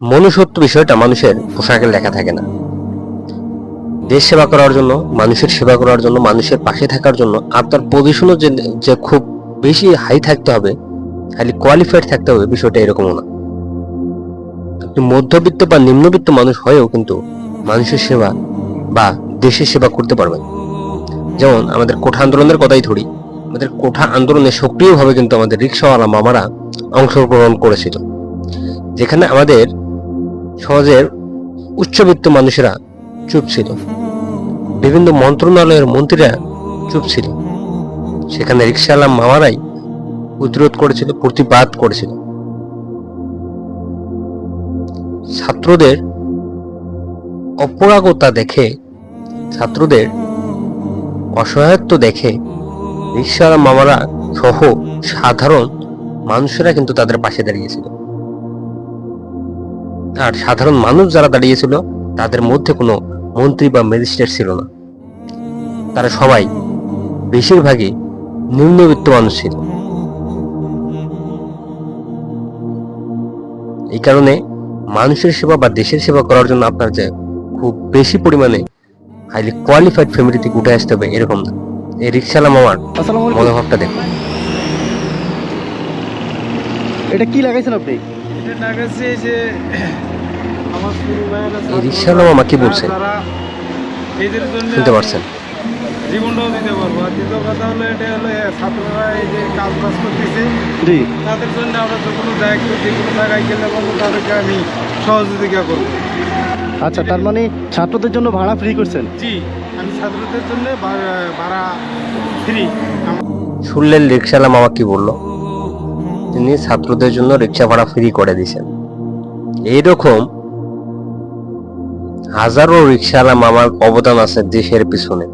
মনুষ্যত্ব বিষয়টা মানুষের পোশাকে লেখা থাকে না। দেশ সেবা করার জন্য, মানুষের সেবা করার জন্য, মানুষের পাশে থাকার জন্য আপনার পজিশনও যে খুব বেশি হাই থাকতে হবে খালি কোয়ালিফাইড থাকতে হবে, বিষয়টা এরকমও না। আপনি মধ্যবিত্ত বা নিম্নবিত্ত মানুষ হয়েও কিন্তু মানুষের সেবা বা দেশের সেবা করতে পারবেন। যেমন আমাদের কোঠা আন্দোলনের কথাই ধরি, আমাদের কোঠা আন্দোলনে সক্রিয়ভাবে কিন্তু আমাদের রিক্সাওয়ালা মামারা অংশগ্রহণ করেছিল। যেখানে আমাদের সমাজের উচ্চবিত্ত মানুষেরা চুপ ছিল। বিভিন্ন মন্ত্রণালয়ের মন্ত্রীরা চুপ ছিল। সেখানে রিক্সাওয়ালা মামারাই প্রতিরোধ করেছিল, প্রতিবাদ করেছিল। ছাত্রদের অপরাগতা দেখে, ছাত্রদের অসহায়ত্ব দেখে রিক্সাওয়ালা মামারা সহ সাধারণ মানুষেরা কিন্তু তাদের পাশে দাঁড়িয়েছিল। আর সাধারণ মানুষ যারা দাঁড়িয়েছিল তাদের মধ্যে কোনো মন্ত্রী বা ম্যাজিস্ট্রেট ছিল না। তারা সবাই বেশিরভাগই নিম্নবিত্ত মানুষ ছিল। এই কারণে মানুষের সেবা বা দেশের সেবা করার জন্য আপনার যে খুব বেশি পরিমাণে হাইলি কোয়ালিফাইড ফ্যামিলি থেকে উঠে আসতে হবে এরকম না। এই রিক্সালা মামার মনোভাবটা দেখুন। এটা কি লাগাইছেন আপনি? হয়ে রিকশাওয়ালা মামা কি বলছে? তারা এদের জন্য শুনতে পারছেন? জীবনটাও দিতে পারব। আর দ্বিতীয় কথা হলো এটা হলো ছাত্ররা এই যে কাজ বাজ করতেছে জি। তাদের জন্য আমরা যে কোনো দায়িত্ব যে কোনো জায়গায় গেলে বলব তাদেরকে আমি সহযোগিতা করব। আচ্ছা তার মানে ছাত্রদের জন্য ভাড়া ফ্রি করছেন? জি আমি ছাত্রদের জন্য ভাড়া ফ্রি শুনলেন রিক্সাওয়ালা মামা কি বলল। তিনি ছাত্রদের জন্য রিক্সা ভাড়া ফ্রি করে দিয়েছেন। এইরকম হাজারো রিক্সাওয়ালা মামার অবদান আছে দেশের পিছনে,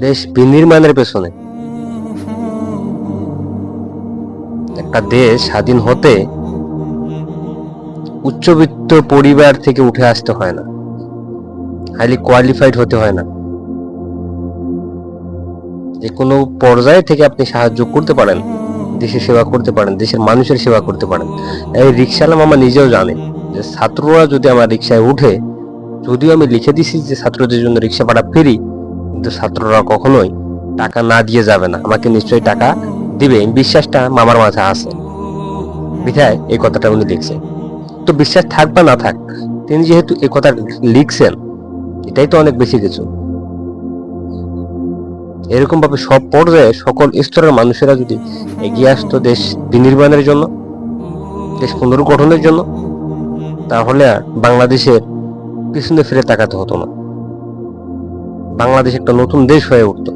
দেশ বিনির্মাণের পেছনে। একটা দেশ স্বাধীন হতে উচ্চবিত্ত পরিবার থেকে উঠে আসতে হয় না হাইলি কোয়ালিফাইড হতে হয় না। যে কোনো পর্যায়ে থেকে আপনি সাহায্য করতে পারেন। দেশের সেবা করতে পারেন, দেশের মানুষের সেবা করতে পারেন। এই রিক্সাওয়ালা মামা নিজেও জানে যে ছাত্ররা যদি আমার রিক্সায় উঠে, যদিও আমি লিখে দিছি যে ছাত্রদের জন্য রিক্সা ভাড়া ফ্রি, কিন্তু ছাত্ররা কখনোই টাকা না দিয়ে যাবে না। আমাকে নিশ্চয়ই টাকা দিবে বিশ্বাসটা মামার মাঝে আছে। বিধায় এই কথাটা উনি লিখছেন। তো বিশ্বাস থাক বা না থাক, তিনি যেহেতু এই কথা লিখছেন, এটাই তো অনেক বেশি কিছু। এরকম ভাবে সব পর্যায়ে সকল স্তরের মানুষেরা যদি এগিয়ে আসতো দেশ বিনির্মাণের জন্য, দেশ পুনর্গঠনের জন্য, তাহলে আর বাংলাদেশের পিছনে ফিরে তাকাতে হতো না। বাংলাদেশ একটা নতুন দেশ হয়ে উঠতো।